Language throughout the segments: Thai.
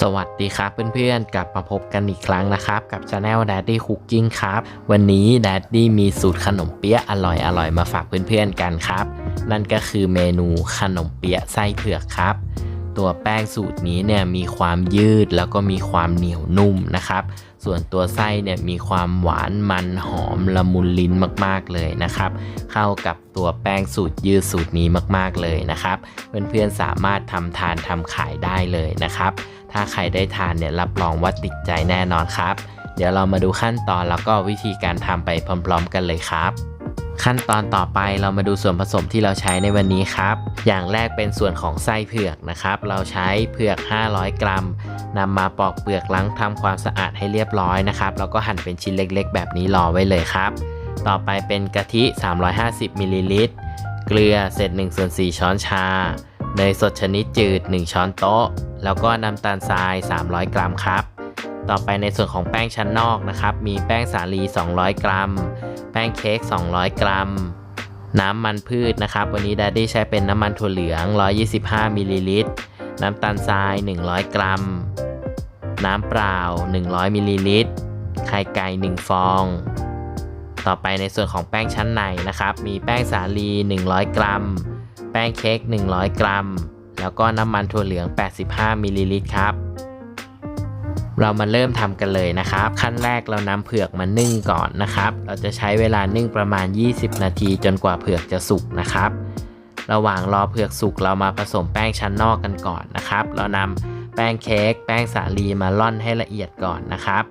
สวัสดีครับเพื่อนๆ กลับมาพบกันอีกครั้งนะครับ กับช anel Daddy Cooking ครับ วันนี้ Daddy มีสูตรขนมเปี๊ยะอร่อยๆ มาฝากเพื่อนๆกันครับ นั่นก็คือเมนูขนมเปี๊ยะไส้เผือกครับ ตัวแป้งสูตรนี้เนี่ยมีความยืดแล้วก็มีความเหนียวนุ่มนะครับ ส่วนตัวไส้เนี่ยมีความหวานมันหอมละมุนลิ้นมาก ๆเลยนะครับ เข้ากับตัวแป้งสูตรยืดสูตรนี้มากๆเลยนะครับ เพื่อนๆสามารถทำทานทำขายได้เลยนะครับ ถ้าใครได้ทานเนี่ยรับรองว่าติดใจแน่นอนครับ เดี๋ยวเรามาดูขั้นตอนแล้วก็วิธีการทำไปพร้อม ๆ กันเลยครับ ขั้นตอนต่อไปเรามาดูส่วนผสมที่เราใช้ในวันนี้ครับ อย่างแรกเป็นส่วนของไส้เผือกนะครับ เราใช้เผือก 500 กรัมนำมาปอกเปลือกล้างทำความสะอาดให้เรียบร้อยนะครับ แล้วก็หั่นเป็นชิ้นเล็กๆ แบบนี้รอไว้เลยครับ ต่อไปเป็นกะทิ 350มิลลิลิตร เกลือเศษ1ส่วน4ช้อนชา เนยสดชนิดจืด 1 ช้อนโต๊ะ แล้วก็น้ำตาลทราย 300 กรัมครับ ต่อไปในส่วนของแป้งชั้นนอกนะครับ มีแป้งสาลี 200 กรัม งเค้ก 200 กรัม น้ำมันพืชนะครับ วันนี้ดัดดี้ใช้เป็นน้ำมันถั่วเหลือง 125มิลลิลิตร น้ำตาลทราย 100 กรัม น้ำเปล่า 100มิลลิลิตร ไข่ไก่ 1 ฟอง ต่อไปในส่วนของแป้งชั้นในนะครับ มีแป้งสาลี 100 กรัม แป้งเค้ก 100 กรัม แล้วก็น้ำมันถั่วเหลือง 85มิลลิลิตรครับ เรามาเริ่มทำกันเลยนะครับ ขั้นแรกเรานำเผือกมานึ่งก่อนนะครับ เราจะใช้เวลานึ่งประมาณ 20 นาทีจนกว่าเผือกจะสุกนะครับ ระหว่างรอเผือกสุกเรามาผสมแป้งชั้นนอกกันก่อนนะครับ เรานำแป้งเค้กแป้งสาลีมาร่อนให้ละเอียดก่อนนะครับ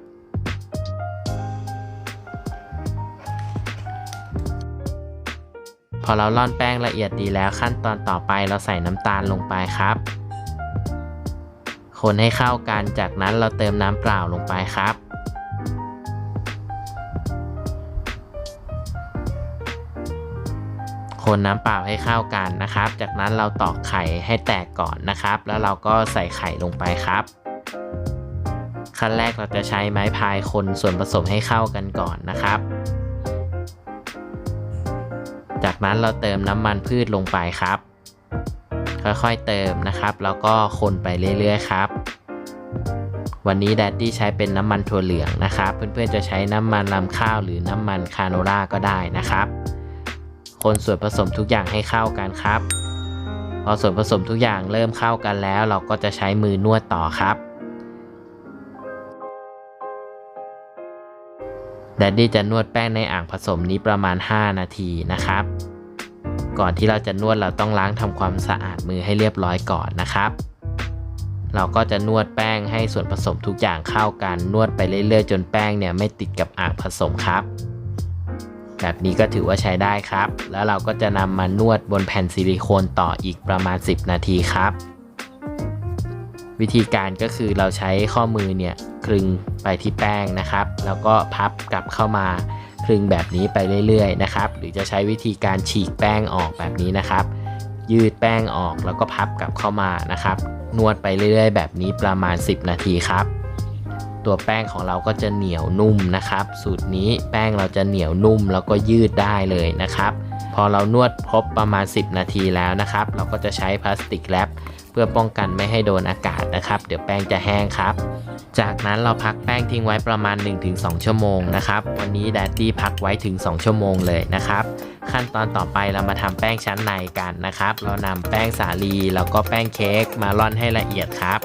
พอเราร่อนแป้งละเอียดดีแล้วขั้นตอนต่อไปเราใส่น้ำตาลลงไปครับ คนให้เข้ากัน จากนั้นเราเติมน้ำเปล่าลงไปครับ คนน้ำเปล่าให้เข้ากันนะครับ จากนั้นเราตอกไข่ให้แตกก่อนนะครับ แล้วเราก็ใส่ไข่ลงไปครับ ขั้นแรกเราจะใช้ไม้พายคนส่วนผสมให้เข้ากันก่อนนะครับ จากนั้นเราเติมน้ำมันพืชลงไปครับ ค่อยๆเติมนะครับ แล้วก็คนไปเรื่อยๆครับ วันนี้แดดดี้ใช้เป็นน้ำมันถั่วเหลืองนะครับ เพื่อนๆจะใช้น้ำมันลำข้าวหรือน้ำมันคาโนล่าก็ได้นะครับ คนส่วนผสมทุกอย่างให้เข้ากันครับ พอส่วนผสมทุกอย่างเริ่มเข้ากันแล้ว เราก็จะใช้มือนวดต่อครับแดดดี้จะนวดแป้งในอ่างผสมนี้ประมาณ 5 นาทีนะครับ ก่อนที่เราจะนวดเราต้องล้างทำความสะอาดมือให้เรียบร้อยก่อนนะครับ เราก็จะนวดแป้งให้ส่วนผสมทุกอย่างเข้ากันนวดไปเรื่อยๆ จนแป้งเนี่ยไม่ติดกับอ่างผสมครับ แบบนี้ก็ถือว่าใช้ได้ครับ แล้วเราก็จะนำมานวดบนแผ่นซิลิโคนต่ออีกประมาณ 10 นาทีครับ วิธีการก็คือเราใช้ข้อมือเนี่ยคลึงไปที่แป้งนะครับ แล้วก็พับกลับเข้ามาคลึงแบบนี้ไปเรื่อยๆนะครับ หรือจะใช้วิธีการฉีกแป้งออกแบบนี้นะครับ ยืดแป้งออกแล้วก็พับกลับเข้ามานะครับ นวดไปเรื่อยๆ แบบนี้ประมาณ 10 นาทีครับ ตัวแป้งของเราก็จะเหนียวนุ่มนะครับ สูตรนี้แป้งเราจะเหนียวนุ่มแล้วก็ยืดได้เลยนะครับ พอเรานวดครบประมาณ 10 นาทีแล้วนะครับ เราก็จะใช้พลาสติกแรปเพื่อป้องกันไม่ให้โดนอากาศนะครับ เดี๋ยวแป้งจะแห้งครับ จากนั้นเราพักแป้งทิ้งไว้ประมาณ 1-2 ชั่วโมงนะครับ วันนี้แดดดี้พักไว้ถึง 2 ชั่วโมงเลยนะครับขั้นตอนต่อไปเรามาทำแป้งชั้นในกันนะครับ เรานำแป้งสาลีแล้วก็แป้งเค้กมาร่อนให้ละเอียดครับ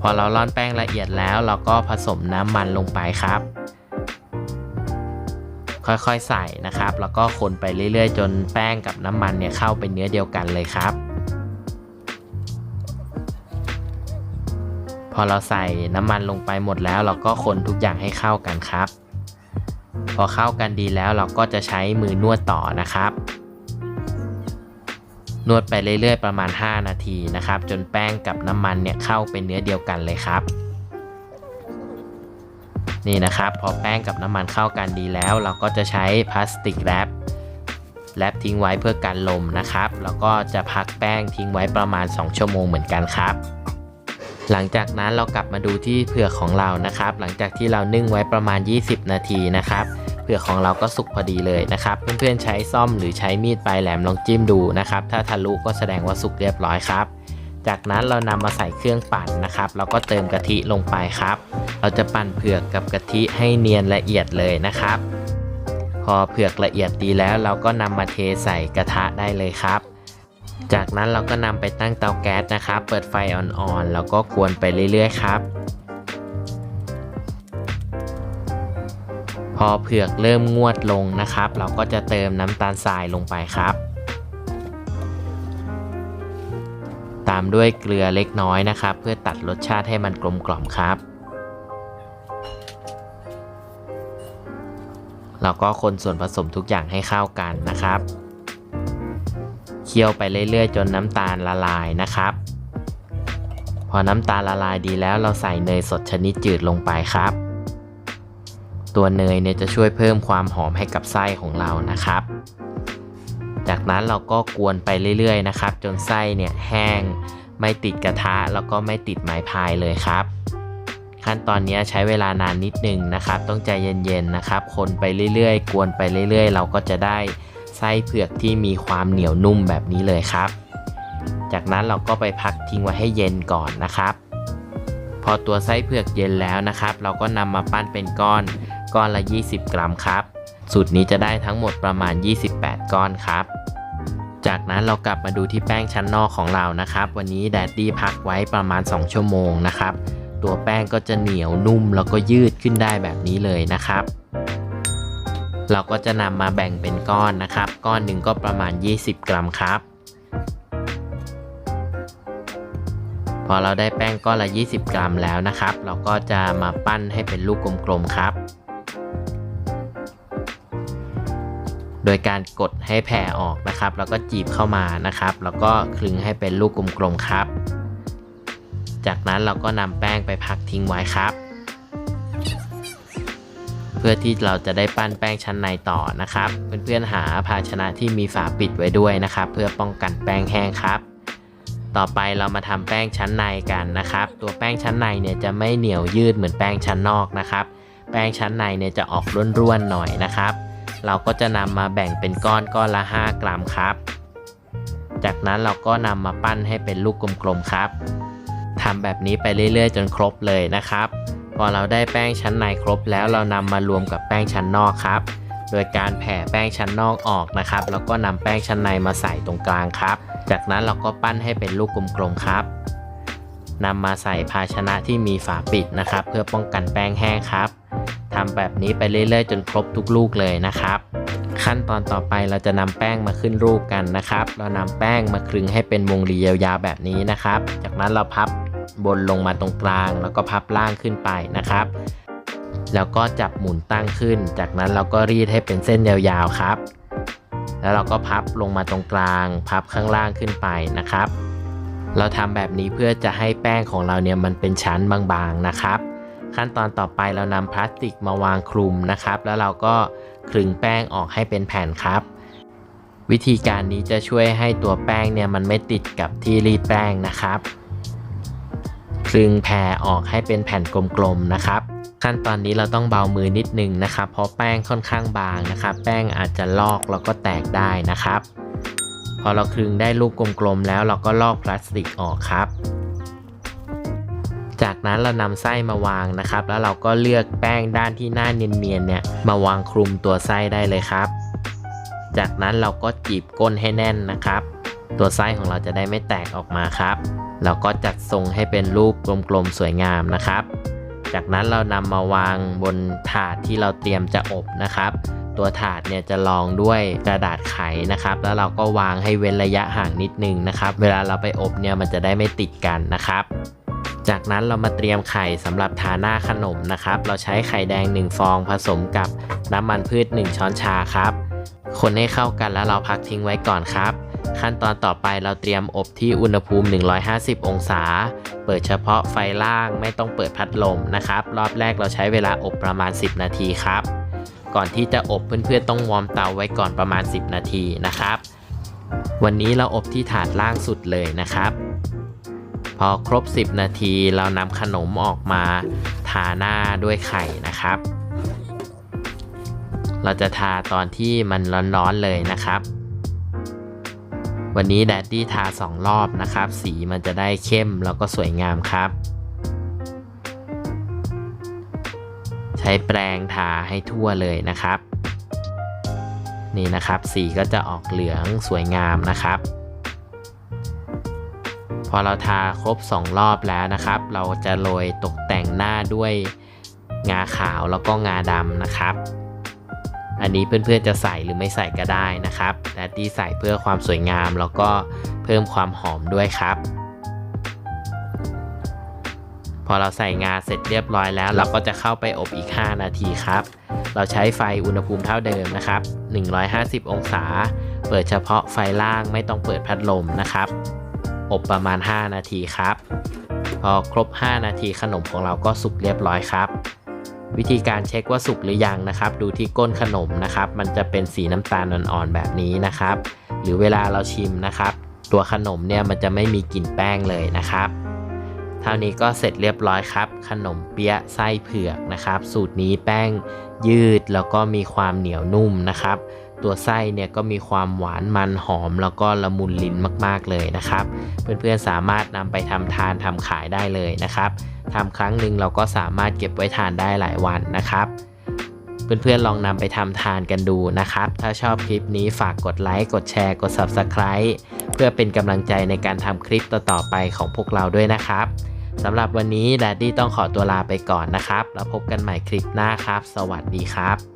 พอเราร่อนแป้งละเอียดแล้ว เราก็ผสมน้ำมันลงไปครับ ค่อยๆใส่นะครับ แล้วก็คนไปเรื่อยๆ จนแป้งกับน้ำมันเนี่ยเข้าเป็นเนื้อเดียวกันเลยครับ พอเราใส่น้ำมันลงไปหมดแล้ว เราก็คนทุกอย่างให้เข้ากันครับ พอเข้ากันดีแล้วเราก็จะใช้มือนวดต่อนะครับนวดไปเรื่อยๆ ประมาณ 5 นาทีนะครับ จนแป้งกับน้ำมันเนี่ยเข้าเป็นเนื้อเดียวกันเลยครับ นี่นะครับพอแป้งกับน้ำมันเข้ากันดีแล้ว เราก็จะใช้พลาสติกแรปแรปทิ้งไว้เพื่อกันลมนะครับ แล้วก็จะพักแป้งทิ้งไว้ประมาณ 2 ชั่วโมงเหมือนกันครับ หลังจากนั้นเรากลับมาดูที่เผือกของเรานะครับ หลังจากที่เรานึ่งไว้ประมาณ 20 นาทีนะครับเผือกของเราก็สุกพอดีเลยนะครับ เพื่อนๆใช้ซ่อมหรือใช้มีดปลายแหลมลองจิ้มดูนะครับ ถ้าทะลุก็แสดงว่าสุกเรียบร้อยครับ จากนั้นเรานำมาใส่เครื่องปั่นนะครับแล้วก็เติมกะทิลงไปครับ เราจะปั่นเผือกกับกะทิให้เนียนละเอียดเลยนะครับ พอเผือกละเอียดดีแล้วเราก็นำมาเทใส่กระทะได้เลยครับ จากนั้นเราก็นำไปตั้งเตาแก๊สนะครับ เปิดไฟอ่อนๆแล้วก็กวนไปเรื่อยๆครับ พอเผือกเริ่มงวดลงนะครับ เราก็จะเติมน้ำตาลทรายลงไปครับตามด้วยเกลือเล็กน้อยนะครับ เพื่อตัดรสชาติให้มันกลมกล่อมครับ แล้วก็คนส่วนผสมทุกอย่างให้เข้ากันนะครับ เคี่ยวไปเรื่อยๆ จนน้ำตาลละลายนะครับ พอน้ำตาลละลายดีแล้วเราใส่เนยสดชนิดจืดลงไปครับ ตัวเนยเนี่ยจะช่วยเพิ่มความหอมให้กับไส้ของเรานะครับ จากนั้นเราก็กวนไปเรื่อยๆนะครับ จนไส้เนี่ยแห้งไม่ติดกระทะแล้วก็ไม่ติดไม้พายเลยครับ ขั้นตอนนี้ใช้เวลานานนิดนึงนะครับ ต้องใจเย็นๆนะครับ คนไปเรื่อยๆ กวนไปเรื่อยๆ เราก็จะได้ไส้เผือกที่มีความเหนียวนุ่มแบบนี้เลยครับ จากนั้นเราก็ไปพักทิ้งไว้ให้เย็นก่อนนะครับ พอตัวไส้เผือกเย็นแล้วนะครับ เราก็นำมาปั้นเป็นก้อนก้อนละ 20 กรัมครับสูตรนี้จะได้ทั้งหมดประมาณ 28 ก้อนครับ จากนั้นเรากลับมาดูที่แป้งชั้นนอกของเรานะครับ วันนี้แดดดี้พักไว้ประมาณ 2 ชั่วโมงนะครับ ตัวแป้งก็จะเหนียวนุ่มแล้วก็ยืดขึ้นได้แบบนี้เลยนะครับ เราก็จะนำมาแบ่งเป็นก้อนนะครับ ก้อนหนึ่งก็ประมาณ 20 กรัมครับ พอเราได้แป้งก้อนละ 20 กรัมแล้วนะครับ เราก็จะมาปั้นให้เป็นลูกกลมๆครับโดยการกดให้แผ่ออกนะครับ แล้วก็จีบเข้ามานะครับ แล้วก็คลึงให้เป็นลูกกลมๆครับ จากนั้นเราก็นำแป้งไปพักทิ้งไว้ครับ เพื่อที่เราจะได้ปั้นแป้งชั้นในต่อนะครับ เพื่อนๆหาภาชนะที่มีฝาปิดไว้ด้วยนะครับ เพื่อป้องกันแป้งแห้งครับ ต่อไปเรามาทำแป้งชั้นในกันนะครับ ตัวแป้งชั้นในเนี่ยจะไม่เหนียวยืดเหมือนแป้งชั้นนอกนะครับ แป้งชั้นในเนี่ยจะออกร่วนๆหน่อยนะครับ เราก็จะนำมาแบ่งเป็นก้อนก้อนละ 5 กรัมครับ จากนั้นเราก็นำมาปั้นให้เป็นลูกกลมๆครับำแบบนี้ไปเรื่อยๆ จนครบเลยนะครับ พอเราได้แป้งชั้นในครบแล้วเรานำมารวมกับแป้งชั้นนอกครับ โดยการแผ่แป้งชั้นนอกออกนะครับ แล้วก็นำแป้งชั้นในมาใส่ตรงกลางครับ จากนั้นเราก็ปั้นให้เป็นลูกกลมๆครับนำมาใส่ภาชนะที่มีฝาปิดนะครับ เพื่อป้องกันแป้งแห้งครับทำแบบนี้ไปเรื่อยๆ จนครบทุกลูกเลยนะครับ ขั้นตอนต่อไปเราจะนำแป้งมาขึ้นรูปกันนะครับ เรานำแป้งมาคลึงให้เป็นวงรียาวๆแบบนี้นะครับ จากนั้นเราพับ บนลงมาตรงกลาง แล้วก็พับล่างขึ้นไปนะครับ แล้วก็จับหมุนตั้งขึ้น จากนั้นเราก็รีดให้เป็นเส้นยาวๆครับ แล้วเราก็พับลงมาตรงกลาง พับข้างล่างขึ้นไปนะครับ เราทำแบบนี้เพื่อจะให้แป้งของเราเนี่ยมันเป็นชั้นบางๆนะครับ ขั้นตอนต่อไปเรานำพลาสติกมาวางคลุมนะครับ แล้วเราก็คลึงแป้งออกให้เป็นแผ่นครับวิธีการนี้จะช่วยให้ตัวแป้งเนี่ยมันไม่ติดกับที่รีดแป้งนะครับ ลึงแผ่ออกให้เป็นแผ่นกลมๆนะครับ ขั้นตอนนี้เราต้องเบามือนิดนึงนะครับ เพราะแป้งค่อนข้างบางนะครับ แป้งอาจจะลอกแล้วก็แตกได้นะครับ พอเราคลึงได้ลูกกลมๆแล้วเราก็ลอกพลาสติกออกครับ จากนั้นเรานำไส้มาวางนะครับ แล้วเราก็เลือกแป้งด้านที่หน้าเนียนๆเนี่ยมาวางคลุมตัวไส้ได้เลยครับ จากนั้นเราก็จีบก้นให้แน่นนะครับ ตัวไส้ของเราจะได้ไม่แตกออกมาครับ เราก็จัดทรงให้เป็นรูปกลมๆสวยงามนะครับ จากนั้นเรานำมาวางบนถาดที่เราเตรียมจะอบนะครับ ตัวถาดเนี่ยจะรองด้วยกระดาษไขนะครับ แล้วเราก็วางให้เว้นระยะห่างนิดนึงนะครับ เวลาเราไปอบเนี่ยมันจะได้ไม่ติดกันนะครับจากนั้นเรามาเตรียมไข่สำหรับทาหน้าขนมนะครับ เราใช้ไข่แดง 1 ฟองผสมกับน้ำมันพืช 1 ช้อนชาครับ คนให้เข้ากันแล้วเราพักทิ้งไว้ก่อนครับ ขั้นตอนต่อไปเราเตรียมอบที่อุณหภูมิ 150 องศา เปิดเฉพาะไฟล่างไม่ต้องเปิดพัดลมนะครับ รอบแรกเราใช้เวลาอบประมาณ 10 นาทีครับ ก่อนที่จะอบเพื่อนๆต้องวอร์มเตาไว้ก่อนประมาณ 10 นาทีนะครับ วันนี้เราอบที่ถาดล่างสุดเลยนะครับ พอครบ 10 นาทีเรานำขนมออกมาทาหน้าด้วยไข่นะครับ เราจะทาตอนที่มันร้อนๆเลยนะครับ วันนี้แดดดี้ทาสองรอบนะครับ สีมันจะได้เข้มแล้วก็สวยงามครับ ใช้แปรงทาให้ทั่วเลยนะครับ นี่นะครับสีก็จะออกเหลืองสวยงามนะครับ พอเราทาครบ 2 รอบแล้วนะครับ เราจะโรยตกแต่งหน้าด้วยงาขาวแล้วก็งาดำนะครับ อันนี้เพื่อนๆจะใส่หรือไม่ใส่ก็ได้นะครับแต่ที่ใส่เพื่อความสวยงามแล้วก็เพิ่มความหอมด้วยครับ พอเราใส่งาเสร็จเรียบร้อยแล้ว เราก็จะเข้าไปอบอีก 5 นาทีครับ เราใช้ไฟอุณหภูมิเท่าเดิมนะครับ 150 องศา เปิดเฉพาะไฟล่างไม่ต้องเปิดพัดลมนะครับ อบประมาณ 5 นาทีครับ พอครบ 5 นาทีขนมของเราก็สุกเรียบร้อยครับ วิธีการเช็คว่าสุกหรือยังนะครับ ดูที่ก้นขนมนะครับ มันจะเป็นสีน้ำตาลอ่อนๆแบบนี้นะครับ หรือเวลาเราชิมนะครับ ตัวขนมเนี่ยมันจะไม่มีกลิ่นแป้งเลยนะครับเท่านี้ก็เสร็จเรียบร้อยครับ ขนมเปี๊ยะไส้เผือกนะครับ สูตรนี้แป้งยืดแล้วก็มีความเหนียวนุ่มนะครับ ตัวไส้เนี่ยก็มีความหวานมันหอมแล้วก็ละมุนลิ้นมาก ๆ เลยนะครับ เพื่อนๆสามารถนำไปทำทานทำขายได้เลยนะครับทำครั้งหนึ่งเราก็สามารถเก็บไว้ทานได้หลายวันนะครับ เพื่อนๆลองนำไปทำทานกันดูนะครับ ถ้าชอบคลิปนี้ฝากกดไลค์กดแชร์กด Subscribe เพื่อเป็นกำลังใจในการทำคลิปต่อๆไปของพวกเราด้วยนะครับสำหรับวันนี้แดดดี้ต้องขอตัวลาไปก่อนนะครับ แล้วพบกันใหม่คลิปหน้าครับ สวัสดีครับ